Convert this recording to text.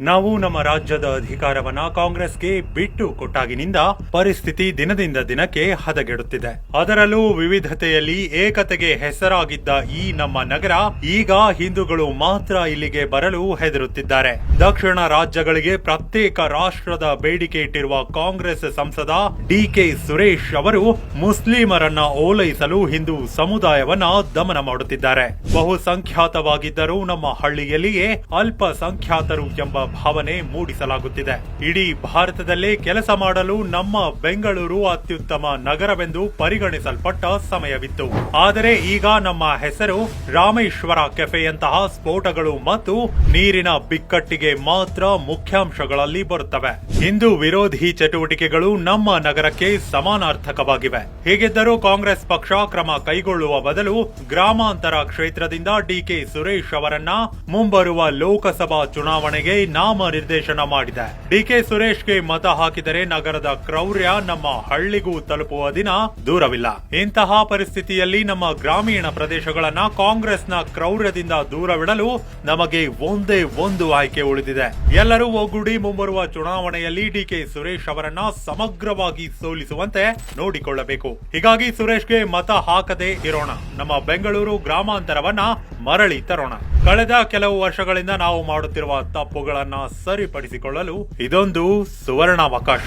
ನಾವು ನಮ್ಮ ರಾಜ್ಯದ ಅಧಿಕಾರವನ್ನ ಕಾಂಗ್ರೆಸ್ಗೆ ಬಿಟ್ಟು ಕೊಟ್ಟಾಗಿನಿಂದ ಪರಿಸ್ಥಿತಿ ದಿನದಿಂದ ದಿನಕ್ಕೆ ಹದಗೆಡುತ್ತಿದೆ. ಅದರಲ್ಲೂ ವಿವಿಧತೆಯಲ್ಲಿ ಏಕತೆಗೆ ಹೆಸರಾಗಿದ್ದ ಈ ನಮ್ಮ ನಗರ ಈಗ ಹಿಂದೂಗಳು ಮಾತ್ರ ಇಲ್ಲಿಗೆ ಬರಲು ಹೆದರುತ್ತಿದ್ದಾರೆ. ದಕ್ಷಿಣ ರಾಜ್ಯಗಳಿಗೆ ಪ್ರತ್ಯೇಕ ರಾಷ್ಟ್ರದ ಬೇಡಿಕೆ ಇಟ್ಟಿರುವ ಕಾಂಗ್ರೆಸ್ ಸಂಸದ ಡಿಕೆ ಸುರೇಶ್ ಅವರು ಮುಸ್ಲಿಮರನ್ನ ಓಲೈಸಲು ಹಿಂದೂ ಸಮುದಾಯವನ್ನ ದಮನ ಮಾಡುತ್ತಿದ್ದಾರೆ. ಬಹುಸಂಖ್ಯಾತವಾಗಿದ್ದರೂ ನಮ್ಮ ಹಳ್ಳಿಯಲ್ಲಿಯೇ ಅಲ್ಪಸಂಖ್ಯಾತರು ಎಂಬ ಭಾವನೆ ಮೂಡಿಸಲಾಗುತ್ತಿದೆ. ಇಡೀ ಭಾರತದಲ್ಲೇ ಕೆಲಸ ಮಾಡಲು ನಮ್ಮ ಬೆಂಗಳೂರು ಅತ್ಯುತ್ತಮ ನಗರವೆಂದು ಪರಿಗಣಿಸಲ್ಪಟ್ಟ ಸಮಯವಿತ್ತು. ಆದರೆ ಈಗ ನಮ್ಮ ಹೆಸರು ರಾಮೇಶ್ವರ ಕೆಫೆಯಂತಹ ಸ್ಫೋಟಗಳು ಮತ್ತು ನೀರಿನ ಬಿಕ್ಕಟ್ಟಿಗೆ ಮಾತ್ರ ಮುಖ್ಯಾಂಶಗಳಲ್ಲಿ ಬರುತ್ತವೆ. ಹಿಂದೂ ವಿರೋಧಿ ಚಟುವಟಿಕೆಗಳು ನಮ್ಮ ನಗರಕ್ಕೆ ಸಮಾನಾರ್ಥಕವಾಗಿವೆ. ಹೀಗಿದ್ದರೂ ಕಾಂಗ್ರೆಸ್ ಪಕ್ಷ ಕ್ರಮ ಕೈಗೊಳ್ಳುವ ಬದಲು ಗ್ರಾಮಾಂತರ ಕ್ಷೇತ್ರದಿಂದ ಡಿಕೆ ಸುರೇಶ್ ಅವರನ್ನ ಮುಂಬರುವ ಲೋಕಸಭಾ ಚುನಾವಣೆಗೆ ನಾಮನಿರ್ದೇಶನ ಮಾಡಿದೆ. ಡಿಕೆ ಸುರೇಶ್ಗೆ ಮತ ಹಾಕಿದರೆ ನಗರದ ಕ್ರೌರ್ಯ ನಮ್ಮ ಹಳ್ಳಿಗೂ ತಲುಪುವ ದಿನ ದೂರವಿಲ್ಲ. ಇಂತಹ ಪರಿಸ್ಥಿತಿಯಲ್ಲಿ ನಮ್ಮ ಗ್ರಾಮೀಣ ಪ್ರದೇಶಗಳನ್ನ ಕಾಂಗ್ರೆಸ್ನ ಕ್ರೌರ್ಯದಿಂದ ದೂರವಿಡಲು ನಮಗೆ ಒಂದೇ ಒಂದು ಆಯ್ಕೆ ಉಳಿದಿದೆ. ಎಲ್ಲರೂ ಒಗ್ಗೂಡಿ ಮುಂಬರುವ ಚುನಾವಣೆಯಲ್ಲಿ ಡಿಕೆ ಸುರೇಶ್ ಅವರನ್ನ ಸಮಗ್ರವಾಗಿ ಸೋಲಿಸುವಂತೆ ನೋಡಿಕೊಳ್ಳಬೇಕು. ಹೀಗಾಗಿ ಸುರೇಶ್ಗೆ ಮತ ಹಾಕದೇ ಇರೋಣ. ನಮ್ಮ ಬೆಂಗಳೂರು ಗ್ರಾಮಾಂತರವನ್ನ ಮರಳಿ ತರೋಣ. ಕಳೆದ ಕೆಲವು ವರ್ಷಗಳಿಂದ ನಾವು ಮಾಡುತ್ತಿರುವ ತಪ್ಪುಗಳನ್ನು ಸರಿಪಡಿಸಿಕೊಳ್ಳಲು ಇದೊಂದು ಸುವರ್ಣಾವಕಾಶ.